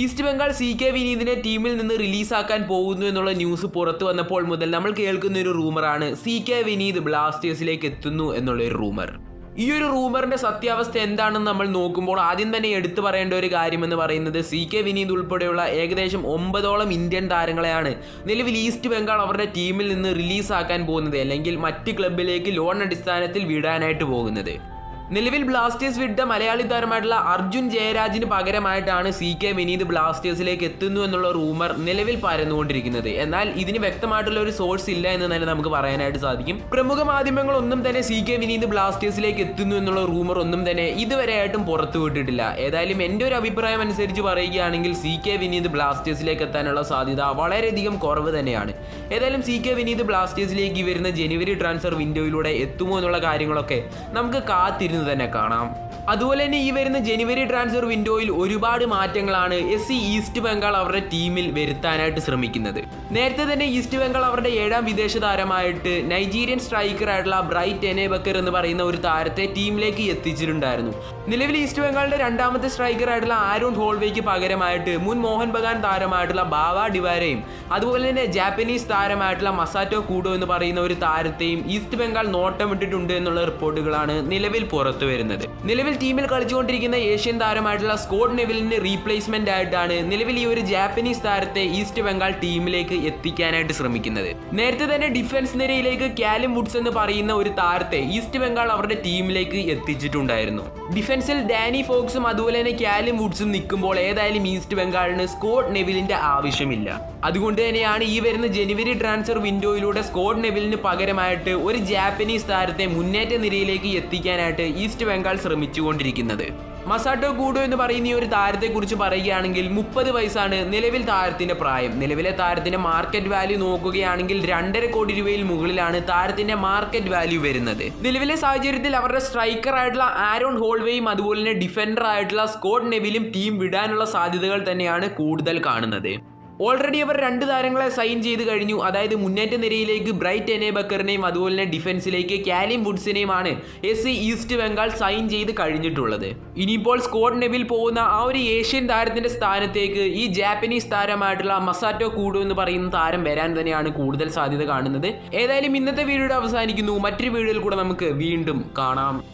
East Bengal C K വിനീതിനെ ടീമിൽ നിന്ന് റിലീസാക്കാൻ പോകുന്നു എന്നുള്ള ന്യൂസ് പുറത്തു വന്നപ്പോൾ മുതൽ നമ്മൾ കേൾക്കുന്ന ഒരു റൂമറാണ് സി കെ വിനീത് ബ്ലാസ്റ്റേഴ്സിലേക്ക് എത്തുന്നു എന്നുള്ള ഒരു റൂമർ. ഈ ഒരു റൂമറിന്റെ സത്യാവസ്ഥ എന്താണെന്ന് നമ്മൾ നോക്കുമ്പോൾ ആദ്യം തന്നെ എടുത്തു പറയേണ്ട ഒരു കാര്യമെന്ന് പറയുന്നത് സി കെ വിനീത് ഉൾപ്പെടെയുള്ള ഏകദേശം ഒമ്പതോളം ഇന്ത്യൻ താരങ്ങളെയാണ് നിലവിൽ ഈസ്റ്റ് ബംഗാൾ അവരുടെ ടീമിൽ നിന്ന് റിലീസാക്കാൻ പോകുന്നത് അല്ലെങ്കിൽ മറ്റ് ക്ലബിലേക്ക് ലോൺ അടിസ്ഥാനത്തിൽ വിടാനായിട്ട് പോകുന്നത്. നിലവിൽ ബ്ലാസ്റ്റേഴ്സ് വിട്ട മലയാളി താരമായിട്ടുള്ള അർജുൻ ജയരാജിന് പകരമായിട്ടാണ് സി കെ വിനീത് ബ്ലാസ്റ്റേഴ്സിലേക്ക് എത്തുന്നു എന്നുള്ള റൂമർ നിലവിൽ പരന്നുകൊണ്ടിരിക്കുന്നത്. എന്നാൽ ഇതിന് വ്യക്തമായിട്ടുള്ള ഒരു സോഴ്സ് ഇല്ല എന്ന് തന്നെ നമുക്ക് പറയാനായിട്ട് സാധിക്കും. പ്രമുഖ മാധ്യമങ്ങളൊന്നും തന്നെ സി കെ വിനീത് ബ്ലാസ്റ്റേഴ്സിലേക്ക് എത്തുന്നു എന്നുള്ള റൂമർ ഒന്നും തന്നെ ഇതുവരെയായിട്ടും പുറത്തു വിട്ടിട്ടില്ല. ഏതായാലും എന്റെ ഒരു അഭിപ്രായം അനുസരിച്ച് പറയുകയാണെങ്കിൽ സി കെ വിനീത് ബ്ലാസ്റ്റേഴ്സിലേക്ക് എത്താനുള്ള സാധ്യത വളരെയധികം കുറവ് തന്നെയാണ്. ഏതായാലും സി കെ വിനീത് ബ്ലാസ്റ്റേഴ്സിലേക്ക് വരുന്ന ജനുവരി ട്രാൻസ്ഫർ വിൻഡോയിലൂടെ എത്തുമോ എന്നുള്ള കാര്യങ്ങളൊക്കെ നമുക്ക് കാത്തിരുന്ന് തന്നെ കാണാം. അതുപോലെ തന്നെ ഈ വരുന്ന ജനുവരി ട്രാൻസ്ഫർ വിൻഡോയിൽ ഒരുപാട് മാറ്റങ്ങളാണ് എസ് സി ഈസ്റ്റ് ബംഗാൾ അവരുടെ ടീമിൽ വരുത്താനായിട്ട് ശ്രമിക്കുന്നത്. നേരത്തെ തന്നെ ഈസ്റ്റ് ബംഗാൾ അവരുടെ ഏഴാം വിദേശ താരമായിട്ട് നൈജീരിയൻ സ്ട്രൈക്കറായിട്ടുള്ള ബ്രൈറ്റ് എനേബക്കർ എന്ന് പറയുന്ന ഒരു താരത്തെ ടീമിലേക്ക് എത്തിച്ചിട്ടുണ്ടായിരുന്നു. നിലവിൽ ഈസ്റ്റ് ബംഗാളിന്റെ രണ്ടാമത്തെ സ്ട്രൈക്കറായിട്ടുള്ള ആരോൺ ഹോൾവേക്ക് പകരമായിട്ട് മുൻ മോഹൻ ബഗാൻ താരമായിട്ടുള്ള ബാവ ഡിവാരയും അതുപോലെ തന്നെ ജാപ്പനീസ് താരമായിട്ടുള്ള മസാറ്റോ കൂഡോ എന്ന് പറയുന്ന ഒരു താരത്തെയും ഈസ്റ്റ് ബംഗാൾ നോട്ടമിട്ടിട്ടുണ്ട് എന്നുള്ള റിപ്പോർട്ടുകളാണ് നിലവിൽ പുറത്തു വരുന്നത് നിലവിൽ ടീമിൽ കളിച്ചുകൊണ്ടിരിക്കുന്ന ഏഷ്യൻ താരമായിട്ടുള്ള സ്കോഡ് നെവിലിന്റെ റീപ്ലേസ്മെന്റ് ആയിട്ടാണ് നിലവിൽ ഈ ഒരു ജാപ്പനീസ് താരത്തെ ഈസ്റ്റ് ബംഗാൾ ടീമിലേക്ക് എത്തിക്കാനായിട്ട് ശ്രമിക്കുന്നത്. നേരത്തെ തന്നെ ഡിഫൻസ് നിരയിലേക്ക് കാലിം വുഡ്സ് എന്ന് പറയുന്ന ഒരു താരത്തെ ഈസ്റ്റ് ബംഗാൾ അവരുടെ ടീമിലേക്ക് എത്തിച്ചിട്ടുണ്ടായിരുന്നു. ഡിഫൻസിൽ ഡാനി ഫോക്സും അതുപോലെ തന്നെ കാലിം വുഡ്സും നിൽക്കുമ്പോൾ ഏതായാലും ഈസ്റ്റ് ബംഗാളിന് സ്കോഡ് നെവിലിന്റെ ആവശ്യമില്ല. അതുകൊണ്ട് തന്നെയാണ് ഈ വരുന്ന ജനുവരി ട്രാൻസ്ഫർ വിൻഡോയിലൂടെ സ്കോഡ് നെവിലിന് പകരമായിട്ട് ഒരു ജാപ്പനീസ് താരത്തെ മുന്നേറ്റ നിരയിലേക്ക് എത്തിക്കാനായിട്ട് ഈസ്റ്റ് ബംഗാൾ ശ്രമിച്ചുകൊണ്ടിരിക്കുന്നത് മസാട്ടോ കൂഡോ എന്ന് പറയുന്ന ഈ ഒരു താരത്തെക്കുറിച്ച് പറയുകയാണെങ്കിൽ മുപ്പത് വയസ്സാണ് നിലവിൽ താരത്തിന്റെ പ്രായം. നിലവിലെ താരത്തിന്റെ മാർക്കറ്റ് വാല്യൂ നോക്കുകയാണെങ്കിൽ രണ്ടര കോടി രൂപയിൽ മുകളിലാണ് താരത്തിന്റെ മാർക്കറ്റ് വാല്യൂ വരുന്നത്. നിലവിലെ സാഹചര്യത്തിൽ അവരുടെ സ്ട്രൈക്കർ ആയിട്ടുള്ള ആരോൺ ഹോൾവേയും അതുപോലെ തന്നെ ഡിഫൻഡർ ആയിട്ടുള്ള സ്കോട്ട് നെവിലും ടീം വിടാനുള്ള സാധ്യതകൾ തന്നെയാണ് കൂടുതൽ കാണുന്നത്. ഓൾറെഡി അവർ രണ്ട് താരങ്ങളെ സൈൻ ചെയ്ത് കഴിഞ്ഞു. അതായത് മുന്നേറ്റ നിരയിലേക്ക് ബ്രൈറ്റ് എനെ ബക്കറിനെയും അതുപോലെ തന്നെ ഡിഫൻസിലേക്ക് കാലിം വുഡ്സിനെയുമാണ് S C East Bengal sign ചെയ്ത് കഴിഞ്ഞിട്ടുള്ളത്. ഇനിയിപ്പോൾ സ്കോഡ് നെവിൽ പോകുന്ന ആ ഒരു ഏഷ്യൻ താരത്തിന്റെ സ്ഥാനത്തേക്ക് ഈ ജാപ്പനീസ് താരമായിട്ടുള്ള മസാറ്റോ കൂടു എന്ന് പറയുന്ന താരം വരാൻ തന്നെയാണ് കൂടുതൽ സാധ്യത കാണുന്നത്. ഏതായാലും ഇന്നത്തെ വീഡിയോയുടെ അവസാനിക്കുന്നു. മറ്റൊരു വീഡിയോയിൽ കൂടെ നമുക്ക് വീണ്ടും കാണാം.